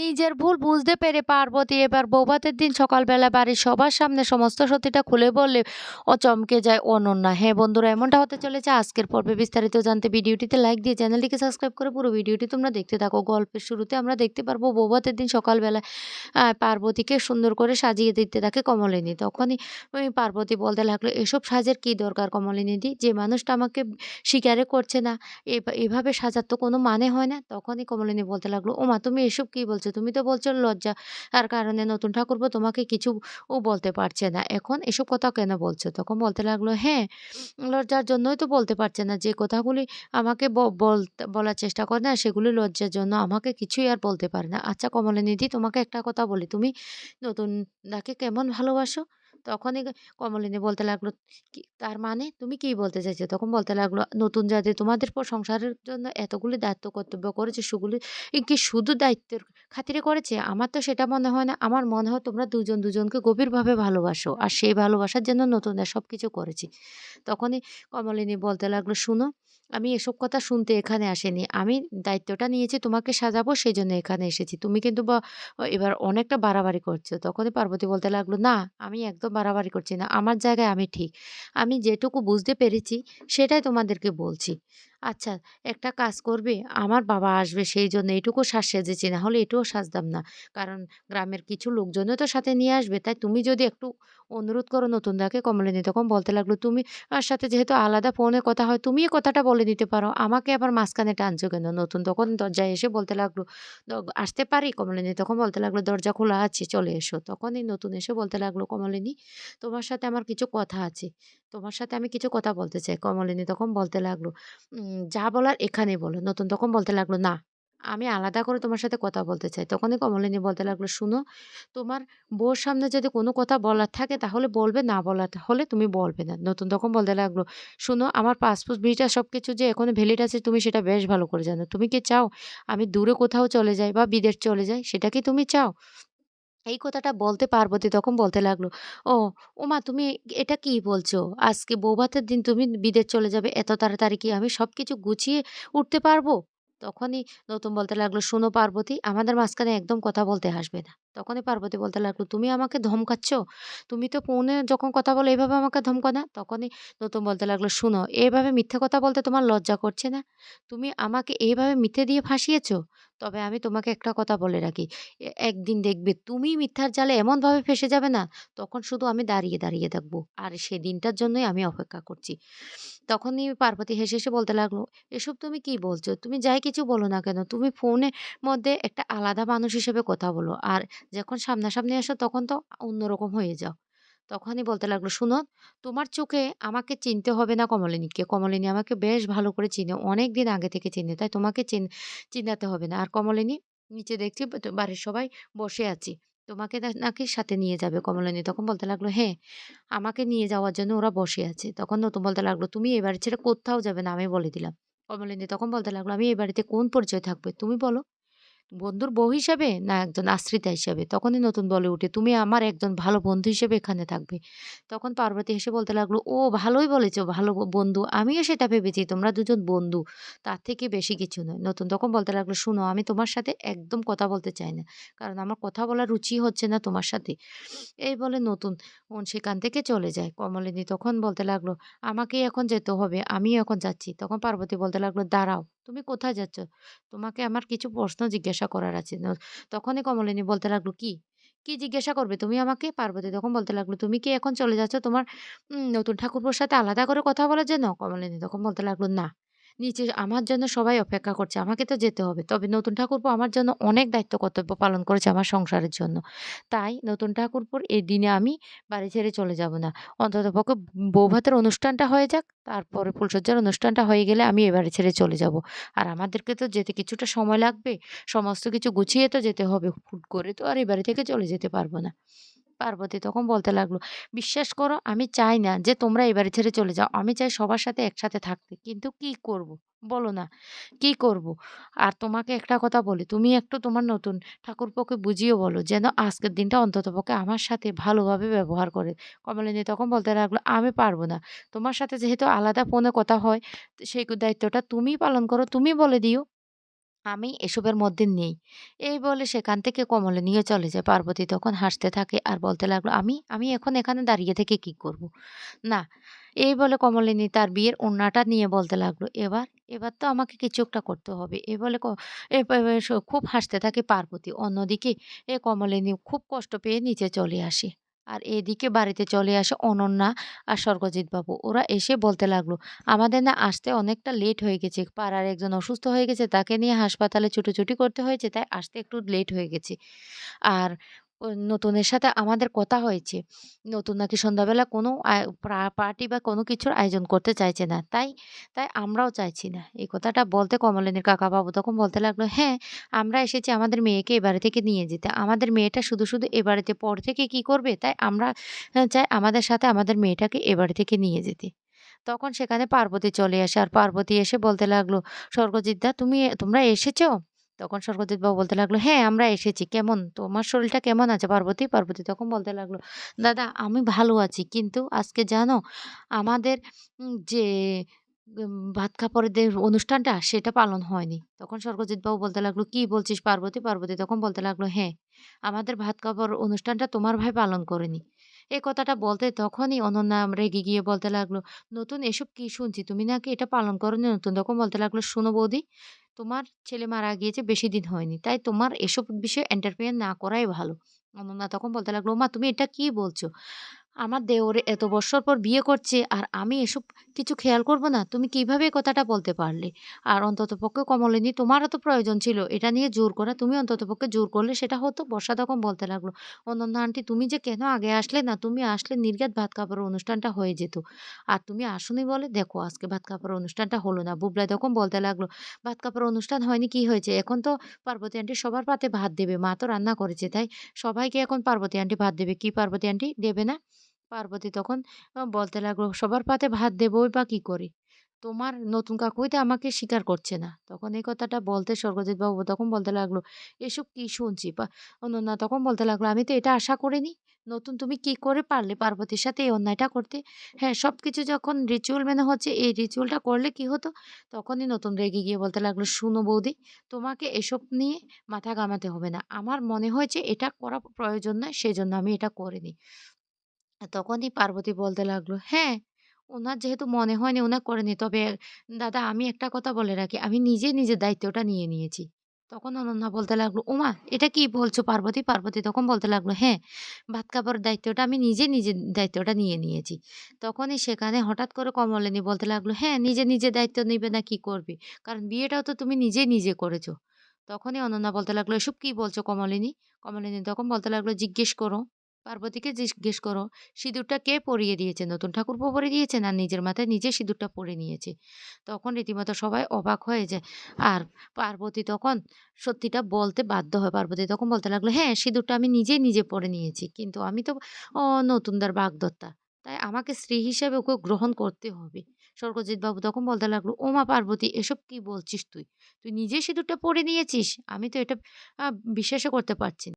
নিজের ভুল বুঝতে পেরে পার্বতী এবার বৌভাতের দিন সকালবেলা বাড়ির সবার সামনে সমস্ত সত্যিটা খুলে বললে ও চমকে যায় অনন্যা। হ্যাঁ বন্ধুরা, এমনটা হতে চলেছে আজকের পর্বে বিস্তারিত জানতে ভিডিওটিতে লাইক দিয়ে চ্যানেলটিকে সাবস্ক্রাইব করে পুরো ভিডিওটি তোমরা দেখতে থাকো। গল্পের শুরুতে আমরা দেখতে পারব বৌভাতের দিন সকালবেলা পার্বতীকে সুন্দর করে সাজিয়ে দিতে থাকে কমলিনী। তখনই পার্বতী বলতে লাগল, এসব সাজের কি দরকার কমলিনী দি? যে মানুষটা আমাকে স্বীকারে করছে না এভাবে সাজার তো কোনো মানে হয় না? তখনই কমলিনী বলতে লাগল, ওমা, তুমি এসব কি বলছো? তুমি তো বলছো লজ্জা আর কারণে নতুন ঠাকুরপো তোমাকে কিছু ও বলতে পারছে না। এখন এসব কথা কেন বলছো? তখন বলতে লাগল হ্যাঁ লজ্জার জন্যই তো বলতে পারছে না। যে কথাগুলি আমাকে বলার চেষ্টা করে না, সেগুলি লজ্জার জন্য আমাকে কিছুই আর বলতে পারে না। আচ্ছা কমলিনীদি তোমাকে একটা কথা বলি। তুমি নতুন দাকে কেমন ভালোবাসো? তখনই কমলিনী বলতে লাগল তার মানে? তুমি কি বলতে চাইছো? তখন বলতে লাগল, নতুন যাতে তোমাদের পর সংসারের জন্য এতগুলি দায়িত্ব, কর্তব্য করেছে, সেগুলি কি শুধু দায়িত্বের খাতিরে করেছে? আমার তো সেটা মনে হয় না। আমার মনে হয় তোমরা দুজন দুজনকে গভীরভাবে ভালোবাসো, আর সেই ভালোবাসার জন্য নতুনরা সব কিছু করেছি। তখনই কমলিনী বলতে লাগল, শুনো আমি এসব কথা শুনতে এখানে আসেনি। আমি দায়িত্বটা নিয়েছি, তোমাকে সাজাবো সেই জন্য এখানে এসেছি। তুমি কিন্তু এবার অনেকটা বাড়াবাড়ি করছ। তখনই পার্বতী বলতে লাগল, না, আমি একদম বাড়াবাড়ি করছি না। আমার জায়গায় আমি ঠিক। আমি যেটুকু বুঝতে পেরেছি, সেটাই তোমাদেরকে বলছি। আচ্ছা একটা কাজ করবে, আমার বাবা আসবে সেই জন্য এটুকু সাজ সেজেছি, না হলে এটুও সাজতাম না। কারণ গ্রামের কিছু লোকজনও তো সাথে নিয়ে আসবে, তাই তুমি যদি একটু অনুরোধ করো নতুন দাকে কমলিনী তখন বলতে লাগল, তুমি আর সাথে যেহেতু আলাদা ফোনে কথা হয়, তুমি কথাটা বলে দিতে পারো। আমাকে আবার মাঝখানে টানছো কেন? নতুন তখন দরজায় এসে বলতে লাগল আসতে পারি? কমলিনী তখন বলতে লাগল, দরজা খোলা আছে, চলে এসো। তখনই নতুন এসে বলতে লাগল, কমলিনী, তোমার সাথে আমার কিছু কথা আছে, তোমার সাথে আমি কিছু কথা বলতে চাই। কমলিনী তখন বলতে লাগল যা বলার এখানে বলো। নতুন তখন বলতে লাগল, না, আমি আলাদা করে তোমার সাথে কথা বলতে চাই। তখনই কমলিনী বলতে লাগল, শুনো, তোমার বউর সামনে যদি কোনো কথা বলার থাকে, তাহলে বলবে, না বলার হলে তুমি বলবে না। নতুন তখন বলতে লাগল, শুনো, আমার পাসপোর্ট, ভিসা সব কিছু যে এখনও ভ্যালিড আছে, তুমি সেটা বেশ ভালো করে জানো। তুমি কি চাও আমি দূরে কোথাও চলে যাই বা বিদেশ চলে যাই? সেটা কি তুমি চাও? এই কথাটা বলতে পার্বতী তখন বলতে লাগল, ও ওমা তুমি এটা কি বলছো? আজকে বৌভাতের দিন তুমি বিদেশ চলে যাবে, এত তাড়াতাড়ি কি আমি সব কিছু গুছিয়ে উঠতে পারব? তখনই নতুন বলতে লাগল, শোনো পার্বতী, আমাদের মাঝখানে একদম কথা বলতে আসবে না। তখনই পার্বতী বলতে লাগল তুমি আমাকে ধমকাচ্ছ তুমি তো ফোনে যখন কথা বলো এইভাবে আমাকে ধমকা না তখনই নতুন বলতে লাগল শুনো এইভাবে মিথ্যে কথা বলতে তোমার লজ্জা করছে না তুমি আমাকে এইভাবে মিথ্যে দিয়ে ফাঁসিয়েছো তবে আমি তোমাকে একটা কথা বলে রাখি একদিন দেখবে তুমি মিথ্যার জালে এমনভাবে ফেঁসে যাবে না, তখন শুধু আমি দাঁড়িয়ে, দাঁড়িয়ে থাকব। আর সেদিনটার জন্যই আমি অপেক্ষা করছি। তখনই পার্বতী হেসে, হেসে বলতে লাগল, "এসব তুমি কি বলছো? তুমি যাই কিছু বলো না কেন, তুমি ফোনের মধ্যে একটা আলাদা মানুষ হিসেবে কথা বলো। আর যখন সামনাসামনি আসো তখন তো অন্যরকম হয়ে যাও।" তখনই বলতে লাগল, "শুনো, তোমার চোখে আমাকে চিনতে হবে না কমলিনীকে। কমলিনী আমাকে বেশ ভালো করে চিনে। অনেক দিন আগে থেকে চিনে। তাই তোমাকে চিন চিনাতে হবে না। আর কমলিনী নিচে দেখছি বাড়ির সবাই বসে আছি। তোমাকে নাকি সাথে নিয়ে যাবে কমলিনী।" তখন বলতে লাগল, "হ্যাঁ, আমাকে নিয়ে যাওয়ার জন্য ওরা বসে আছে।" তখন নতুন বলতে লাগল, "তুমি এ বাড়ি ছেড়ে কোথাও যাবে না, আমি বলে দিলাম।" কমলিনী তখন বলতে লাগল, "আমি এই বাড়িতে কোন পরিচয় থাকবে? তুমি বলো?" বন্ধুর বউ হিসাবে না একজন আশ্রিতা হিসাবে? তখনই নতুন বলে উঠে, "তুমি আমার একজন ভালো বন্ধু হিসেবে এখানে থাকবে।" তখন পার্বতী হেসে বলতে লাগল, "ও ভালোই বলেছ, ভালো বন্ধু। আমিও সেটা ভেবেছি তোমরা দুজন বন্ধু। তার থেকে বেশি কিছু নয়।" নতুন তখন বলতে লাগল, "শোনো, আমি তোমার সাথে একদম কথা বলতে চাই না। কারণ আমার কথা বলার রুচি হচ্ছে না তোমার সাথে।" এই বলে নতুন সেখান থেকে চলে যায়। কমলিনী তখন বলতে লাগল, "আমাকেই এখন যেতে হবে। আমিও এখন যাচ্ছি।" তখন পার্বতী বলতে লাগল, "দাঁড়াও, তুমি কোথায় যাচ্ছ? তোমাকে আমার কিছু প্রশ্ন জিজ্ঞাসা করার আছে।" তখনই কমলিনী বলতে লাগল, "কি? কি জিজ্ঞাসা করবে তুমি আমাকে?" পার্বতী তখন বলতে লাগল, "তুমি কি এখন চলে যাচ্ছ তোমার নতুন ঠাকুরপোর সাথে আলাদা করে কথা বলার জন্য?" কমলিনী তখন বলতে লাগল, "না। নিচে আমার জন্য সবাই অপেক্ষা করছে। আমাকে তো যেতে হবে। তবে নতুন ঠাকুরপো আমার জন্য অনেক দায়িত্ব কর্তব্য পালন করেছে আমার সংসারের জন্য। তাই নতুন ঠাকুরপোর এই দিনে আমি বাড়ি ছেড়ে চলে যাব না। অন্ততপক্ষে বৌভাতের অনুষ্ঠানটা হয়ে যাক। তারপরে ফুলসজ্জার অনুষ্ঠানটা হয়ে গেলে আমি এবারে ছেড়ে চলে যাব। আর আমাদেরকে তো যেতে কিছুটা সময় লাগবে। সমস্ত কিছু গুছিয়ে তো যেতে হবে। হুট করে তো আর এবারে থেকে চলে যেতে পারব না।" পার্বতী তখন বলতে লাগল, "বিশ্বাস করো আমি চাই না যে তোমরা এই বাড়ি ছেড়ে চলে যাও। আমি চাই সবার সাথে একসাথে থাকতে। কিন্তু কি করব? বলো না, কি করব? আর তোমাকে একটা কথা বলি, তুমি একটু তোমার নতুন ঠাকুরপোকে বুঝিয়ে বলো যেন আজকের দিনটা অন্ততপক্ষে আমার সাথে ভালোভাবে ব্যবহার করে।" কমলিনী তখন বলতে লাগল, "আমি পারব না। তোমার সাথে যেহেতু আলাদা ফোনে কথা হয়, সেই দায়িত্বটা তুমিই পালন করো। তুমি বলে দিও।" আমি এসবের মধ্যে নেই। এই বলে সেখান থেকে কমলিনীও চলে যায়। পার্বতী তখন হাসতে থাকে আর বলতে লাগল, "আমি? আমি এখন এখানে দাঁড়িয়ে থেকে কি করব? না।" এই বলে কমলিনী তার বিয়ের ওড়নাটা নিয়ে বলতে লাগল, "এবার? এবার তো আমাকে কিছু একটা করতে হবে।" এ বলে খুব হাসতে থাকে পার্বতী। অন্যদিকে এ কমলিনী খুব কষ্ট পেয়ে নিচে চলে আসে। আর এদিকে বাড়িতে চলে আসে অনন্যা আর স্বর্গজিৎ বাবু। ওরা এসে বলতে লাগল, "আমাদের না আসতে অনেকটা লেট হয়ে গেছে। পাড়ার একজন অসুস্থ হয়ে গেছে। তাকে নিয়ে হাসপাতালে ছুটোছুটি করতে হয়েছে। তাই আসতে একটু লেট হয়ে গেছে। আর নতুনের সাথে আমাদের কথা হয়েছে। নতুন নাকি সন্ধ্যাবেলা কোনো পার্টি বা কোনো কিছুর আয়োজন করতে চাইছে না। তাই, তাই আমরাও চাইছি না।" এই কথাটা বলতে কমলিনীর কাকাবাবু তখন বলতে লাগল, "হ্যাঁ, আমরা এসেছি আমাদের মেয়েকে এ বাড়ি থেকে নিয়ে যেতে। আমাদের মেয়েটা শুধু, শুধু এ বাড়িতে পর থেকে কি করবে? তাই আমরা চাই আমাদের সাথে আমাদের মেয়েটাকে এ বাড়ি থেকে নিয়ে যেতে।" তখন সেখানে পার্বতী চলে আসে। আর পার্বতী এসে বলতে লাগল, "স্বর্গজিৎদা তুমি তোমরা এসেছ?" তখন স্বর্গজিৎবাবু বলতে লাগল, "হ্যাঁ, আমরা এসেছি। কেমন? তোমার শরীরটা কেমন আছে পার্বতী?" পার্বতী তখন বলতে লাগল, "দাদা আমি ভালো আছি। কিন্তু আজকে জানো আমাদের যে ভাত যে অনুষ্ঠানটা সেটা পালন হয়নি।" তখন স্বর্গজিৎবাবু বলতে লাগল, "কি বলছিস পার্বতী?" পার্বতী তখন বলতে লাগল, "হ্যাঁ, আমাদের ভাত কাপড় অনুষ্ঠানটা তোমার ভাই পালন করেনি।" এই কথাটা বলতে তখনই অনন্যা রেগে গিয়ে বলতে লাগল, "নতুন এসব কি শুনছি? তুমি নাকি এটা পালন করো না নতুন?" তখন বলতে লাগল, "শোনো বৌদি, তোমার ছেলে মারা গিয়েছে বেশি দিন হয়নি। তাই তোমার এসব বিষয়ে এন্টারফেয়ার না করাই ভালো।" অনন্যা তখন বলতে লাগল, মা তুমি এটা কি বলছো? আমার দেওরে এত বৎসর পর বিয়ে করছে আর আমি এসব কিছু খেয়াল করব না? তুমি কীভাবে কথাটা বলতে পারলে? আর অন্ততপক্ষে কমলিনী তোমারও তো প্রয়োজন ছিল এটা নিয়ে জোর করা। তুমি অন্ততপক্ষে জোর করলে সেটা হতো।" বর্ষা তখন বলতে লাগল, "অনন্যা আন্টি তুমি যে কেন আগে আসলে না? তুমি আসলে নির্ঘাত ভাত কাপড়ের অনুষ্ঠানটা হয়ে যেত। আর তুমি আসোনি বলে দেখো আজকে ভাত কাপড়ের অনুষ্ঠানটা হলো না।" বুবলাই তখন বলতে লাগল, "ভাত কাপড়ের অনুষ্ঠান হয়নি কি হয়েছে? এখন তো পার্বতী আন্টি সবার পাতে ভাত দেবে। মা তো রান্না করেছে তাই সবাইকে এখন পার্বতী আন্টি ভাত দেবে। কি পার্বতী আন্টি দেবে না?" পার্বতী তখন বলতে লাগল, "সবার পাতে ভাত দেবই বা কি করে? তোমার নতুন কাকুই তো আমাকে স্বীকার করছে না।" তখন এই কথাটা বলতে স্বর্গজিৎবাবু তখন বলতে লাগল, "এসব কি শুনছি?" অনন্যা তখন বলতে লাগল, "আমি তো এটা আশা করিনি। নতুন তুমি কি করে পারলে পার্বতীর সাথে এই অন্যায়টা করতে? হ্যাঁ, সব কিছু যখন রিচুয়াল মেনে হচ্ছে এই রিচুয়ালটা করলে কি হতো?" তখনই নতুন রেগে গিয়ে বলতে লাগল, "শুনো বৌদি, তোমাকে এসব নিয়ে মাথা ঘামাতে হবে না। আমার মনে হয়েছে এটা করা প্রয়োজন নয় সেজন্য আমি এটা করিনি।" তখনই পার্বতী বলতে লাগল, "হ্যাঁ, ওনার যেহেতু মনে হয়নি উনার করেনি। তবে দাদা আমি একটা কথা বলে রাখি, আমি নিজে নিজের দায়িত্বটা নিয়ে নিয়েছি।" তখন অনন্যা বলতে লাগল, "ওমা! এটা কি বলছো পার্বতী?" পার্বতী তখন বলতে লাগল, "হ্যাঁ, ভাত কাপড়ের দায়িত্বটা আমি নিজে নিজের দায়িত্বটা নিয়ে নিয়েছি।" তখনই সেখানে হঠাৎ করে কমলিনী বলতে লাগল, "হ্যাঁ, নিজে নিজে দায়িত্ব নিবে না কি করবে? কারণ বিয়েটাও তো তুমি নিজে নিজে করেছ।" তখনই অনন্যা বলতে লাগল, "এসব কি বলছো কমলিনী?" কমলিনী তখন বলতে লাগল, "জিজ্ঞেস করো। পার্বতীকে জিজ্ঞেস করো, সিঁদুরটা কে পরিয়ে দিয়েছে? নতুন ঠাকুরপো পরে দিয়েছে না নিজের মাথায় নিজে সিঁদুরটা পরে নিয়েছে?" তখন রীতিমতো সবাই অবাক হয়ে যায়। আর পার্বতী তখন সত্যিটা বলতে বাধ্য হয়। পার্বতী তখন বলতে লাগল, "হ্যাঁ, সিঁদুরটা আমি নিজেই নিজে পরে নিয়েছি। কিন্তু আমি তো নতুনদার বাগদত্তা। তাই আমাকে স্ত্রী হিসেবে ওকে গ্রহণ করতে হবে।" স্বর্গজিৎবাবু তখন বলতে লাগল, "ওমা পার্বতী এসব কি বলছিস তুই? তুই নিজেই সিঁদুরটা পরে নিয়েছিস? আমি তো এটা বিশ্বাসও করতে পারছি না।"